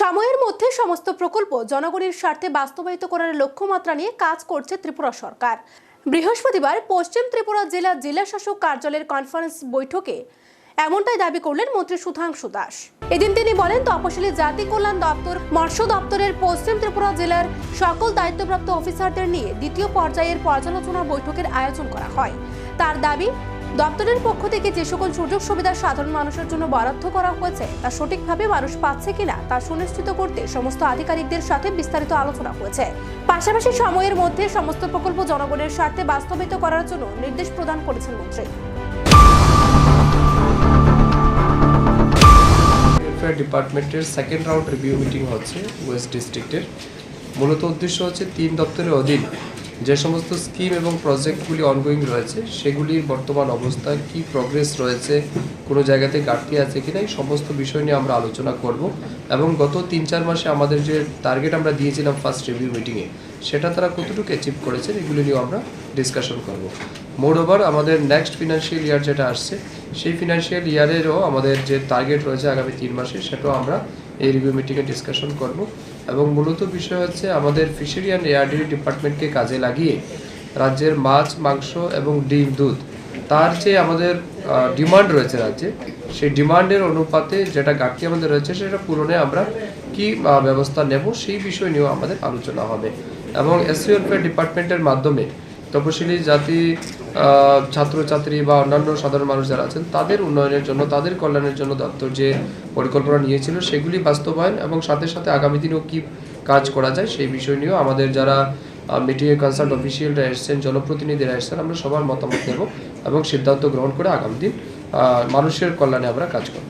সময়ের মধ্যে সমস্ত প্রকল্প জনগণের স্বার্থে বাস্তবায়িত করার লক্ষ্যমাত্রা নিয়ে কাজ করছে ত্রিপুরা সরকার। বৃহস্পতিবার পশ্চিম ত্রিপুরা জেলা জেলা শাসক কার্যালয়ের কনফারেন্স বৈঠকে এমনটাই দাবি করলেন মন্ত্রী সুধাংশু দাস। এদিন তিনি বলেন, তপশিলি জাতি কল্যাণ দপ্তর, মৎস্য দপ্তরের পশ্চিম ত্রিপুরা জেলার সকল দায়িত্বপ্রাপ্ত অফিসারদের নিয়ে দ্বিতীয় পর্যায়ের পর্যালোচনা বৈঠকের আয়োজন করা হয়। তার দাবি দপ্তরের পক্ষ থেকে যে সকল সুযোগ সুবিধা সাধারণ মানুষের জন্য বরাদ্দ করা হয়েছে, তা সঠিকভাবে মানুষ পাচ্ছে কিনা, তা সুনিশ্চিত করতে সমস্ত আধিকারিকদের সাথে বিস্তারিত আলোচনা হয়েছে। পাশাপাশি সময়ের মধ্যে সমস্ত প্রকল্প জনগণের স্বার্থে বাস্তবায়িত করার জন্য নির্দেশ প্রদান করেছেন মন্ত্রী। ডিপার্টমেন্টের সেকেন্ড রাউন্ড রিভিউ মিটিং হচ্ছে ওয়েস্ট ডিস্ট্রিক্টের মূলত উদ্দেশ্য হচ্ছে তিন দপ্তরের অধীন যে সমস্ত স্কিম এবং প্রজেক্টগুলি অনগোয়িং রয়েছে, সেগুলির বর্তমান অবস্থা, কি প্রগ্রেস রয়েছে, কোনো জায়গাতে ঘাটতি আছে কিনা, এই সমস্ত বিষয় নিয়ে আমরা আলোচনা করব। এবং গত তিন চার মাসে আমাদের যে টার্গেট আমরা দিয়েছিলাম ফার্স্ট রিভিউ মিটিংয়ে সেটা তারা কতটুকু অ্যাচিভ করেছেন, এগুলি নিয়েও আমরা ডিসকাশন করব। মোর ওভার আমাদের নেক্সট ফিনান্সিয়াল ইয়ার যেটা আসছে, সেই ফিনান্সিয়াল ইয়ারেরও আমাদের যে টার্গেট রয়েছে আগামী তিন মাসে, সেটাও আমরা এই রিভিউ মিটিংয়ে ডিসকাশন করব। এবং মূলত বিষয় হচ্ছে আমাদের ফিশারি অ্যান্ড এয়ারডি ডিপার্টমেন্টকে কাজে লাগিয়ে রাজ্যের মাছ, মাংস এবং ডিম, দুধ, তার যে আমাদের ডিমান্ড রয়েছে রাজ্যে। সেই ডিমান্ডের অনুপাতে যেটা ঘাটতি আমাদের রয়েছে, সেটা পূরণে আমরা কি ব্যবস্থা নেব সেই বিষয় নিয়েও আমাদের আলোচনা হবে। এবং ওয়েলফেয়ার ডিপার্টমেন্টের মাধ্যমে তপশিলি জাতি ছাত্রছাত্রী বা অন্যান্য সাধারণ মানুষ যারা আছেন, তাদের উন্নয়নের জন্য, তাদের কল্যাণের জন্য দপ্তর যে পরিকল্পনা নিয়েছিল, সেগুলি বাস্তবায়ন এবং সাথে সাথে আগামী দিনেও কী কাজ করা যায় সেই বিষয় নিয়েও আমাদের যারা মিটিংয়ে কনসার্ট অফিসিয়ালরা এসছেন, জনপ্রতিনিধিরা এসছেন, আমরা সবার মতামত নেব এবং সিদ্ধান্ত গ্রহণ করে আগামী দিন মানুষের কল্যাণে আমরা কাজ করব।